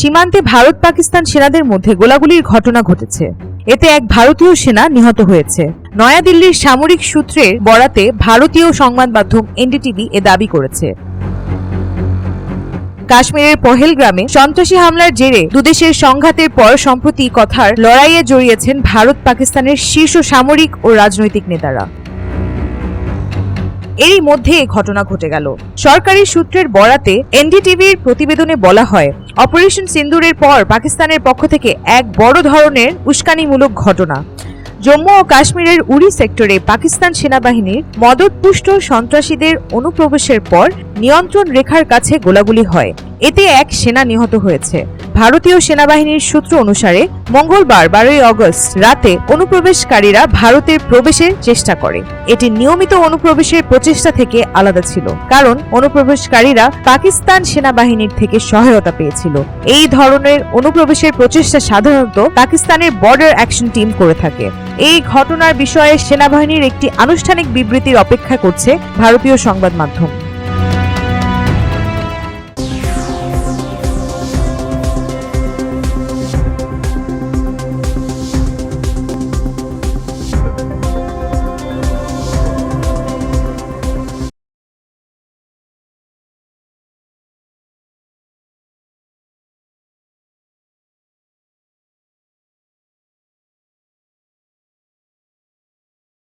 সীমান্তে ভারত পাকিস্তান সেনাদের মধ্যে গোলাগুলির ঘটনা ঘটেছে। এতে এক ভারতীয় সেনা নিহত হয়েছে। নয়াদিল্লির সামরিক সূত্রের বরাতে ভারতীয় সংবাদ মাধ্যম এনডিটিভি এ দাবি করেছে। কাশ্মীরের পহেলগ্রামে সন্ত্রাসী হামলার জেরে দুদেশের সংঘাতের পর সম্প্রতি কথার লড়াইয়ে জড়িয়েছেন ভারত পাকিস্তানের শীর্ষ সামরিক ও রাজনৈতিক নেতারা। এরই মধ্যে এ ঘটনা ঘটে গেল। সরকারি সূত্রের বরাতে এনডিটিভির প্রতিবেদনে বলা হয়, অপারেশন সিন্দুরের পর পাকিস্তানের পক্ষ থেকে এক বড় ধরনের উস্কানিমূলক ঘটনা। জম্মু ও কাশ্মীরের উড়ি সেক্টরে পাকিস্তান সেনাবাহিনীর মদতপুষ্ট সন্ত্রাসীদের অনুপ্রবেশের পর নিয়ন্ত্রণ রেখার কাছে গোলাগুলি হয়। এতে এক সেনা নিহত হয়েছে। ভারতীয় সেনাবাহিনীর সূত্র অনুসারে, মঙ্গলবার বারোই অগস্ট রাতে অনুপ্রবেশকারীরা ভারতের প্রবেশের চেষ্টা করে। এটি নিয়মিত অনুপ্রবেশের প্রচেষ্টা থেকে আলাদা ছিল। কারণ, অনুপ্রবেশকারীরা পাকিস্তান সেনাবাহিনীর থেকে সহায়তা পেয়েছিল। এই ধরনের অনুপ্রবেশের প্রচেষ্টা সাধারণত পাকিস্তানের বর্ডার অ্যাকশন টিম করে থাকে। এই ঘটনার বিষয়ে সেনাবাহিনীর একটি আনুষ্ঠানিক বিবৃতির অপেক্ষা করছে ভারতীয় সংবাদ মাধ্যম।